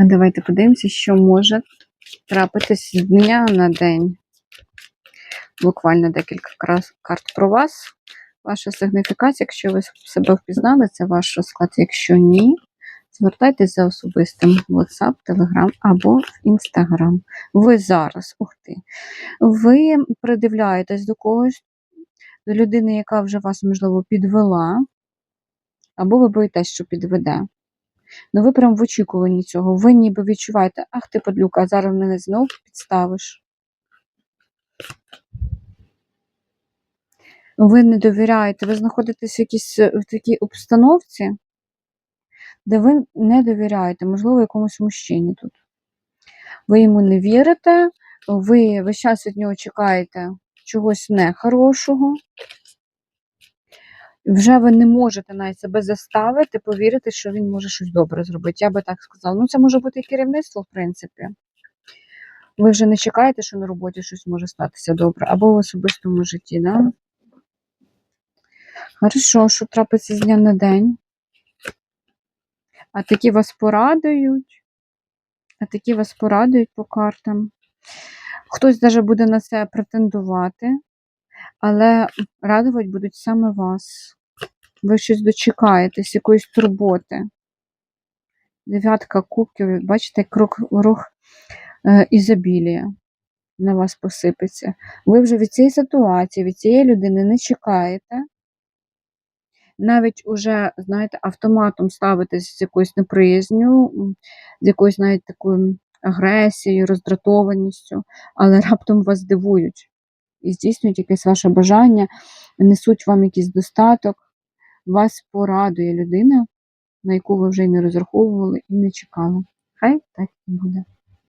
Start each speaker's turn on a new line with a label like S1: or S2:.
S1: А давайте подивимося, що може трапитись з дня на день. Буквально декілька карт про вас. Ваша сигніфікація, якщо ви себе впізнали, це ваш розклад. Якщо ні, звертайтеся за особистим WhatsApp, Telegram або в Instagram. Ви зараз, ух ти, ви придивляєтесь до когось, до людини, яка вже вас, можливо, підвела, або ви боїтесь, що підведе. Ну, ви прям в очікуванні цього. Ви ніби відчуваєте, ах ти подлюка, зараз мене знов підставиш. Ви не довіряєте, ви знаходитесь в якійсь е, в такій обстановці, де ви не довіряєте, можливо, якомусь мужчині тут. Ви йому не вірите, ви весь час від нього чекаєте чогось нехорошого. Вже ви не можете навіть себе заставити повірити, що він може щось добре зробити. Я би так сказала. Ну, це може бути і керівництво, в принципі. Ви вже не чекаєте, що на роботі щось може статися добре, або в особистому житті, да? Хорошо, що трапиться з дня на день. А такі вас порадують. А такі вас порадують по картам. Хтось навіть буде на це претендувати, але радувати будуть саме вас. Ви щось дочекаєтесь, якоїсь турботи. Дев'ятка кубків, бачите, круг, рух е, ізобілія на вас посипеться. Ви вже від цієї ситуації, від цієї людини не чекаєте. Навіть уже, знаєте, автоматом ставитесь з якоюсь неприязню, з якоюсь навіть такою агресією, роздратованістю, але раптом вас дивують і здійснюють якесь ваше бажання, несуть вам якийсь достаток, вас порадує людина, на яку ви вже й не розраховували і не чекали. Хай так і буде.